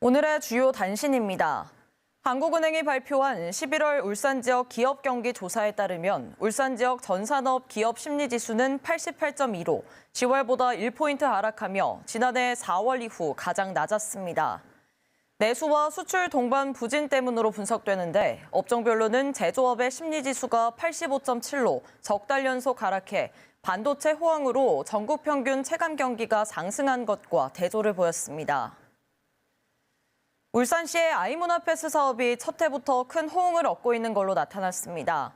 오늘의 주요 단신입니다. 한국은행이 발표한 11월 울산 지역 기업 경기 조사에 따르면 울산 지역 전산업 기업 심리 지수는 88.2로 10월보다 1포인트 하락하며 지난해 4월 이후 가장 낮았습니다. 내수와 수출 동반 부진 때문으로 분석되는데 업종별로는 제조업의 심리 지수가 85.7로 석 달 연속 하락해 반도체 호황으로 전국 평균 체감 경기가 상승한 것과 대조를 보였습니다. 울산시의 아이문화패스 사업이 첫 해부터 큰 호응을 얻고 있는 걸로 나타났습니다.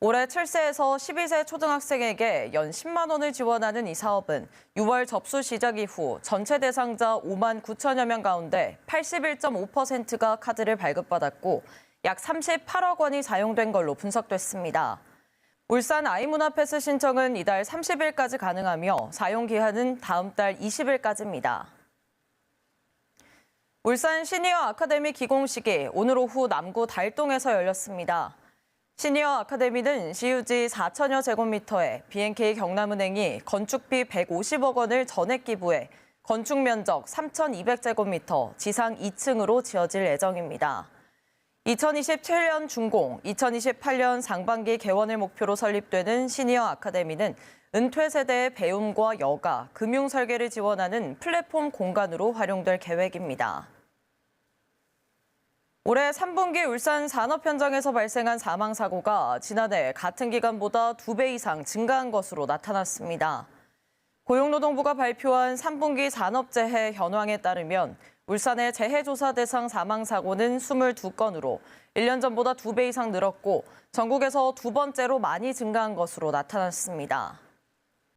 올해 7세에서 12세 초등학생에게 연 10만 원을 지원하는 이 사업은 6월 접수 시작 이후 전체 대상자 5만 9천여 명 가운데 81.5%가 카드를 발급받았고 약 38억 원이 사용된 걸로 분석됐습니다. 울산 아이문화패스 신청은 이달 30일까지 가능하며 사용 기한은 다음 달 20일까지입니다. 울산 시니어 아카데미 기공식이 오늘 오후 남구 달동에서 열렸습니다. 시니어 아카데미는 시유지 4천여 제곱미터에 BNK 경남은행이 건축비 150억 원을 전액 기부해 건축 면적 3,200제곱미터 지상 2층으로 지어질 예정입니다. 2027년 준공, 2028년 상반기 개원을 목표로 설립되는 시니어 아카데미는 은퇴 세대의 배움과 여가, 금융 설계를 지원하는 플랫폼 공간으로 활용될 계획입니다. 올해 3분기 울산 산업 현장에서 발생한 사망 사고가 지난해 같은 기간보다 2배 이상 증가한 것으로 나타났습니다. 고용노동부가 발표한 3분기 산업재해 현황에 따르면 울산의 재해조사 대상 사망 사고는 22건으로 1년 전보다 2배 이상 늘었고 전국에서 두 번째로 많이 증가한 것으로 나타났습니다.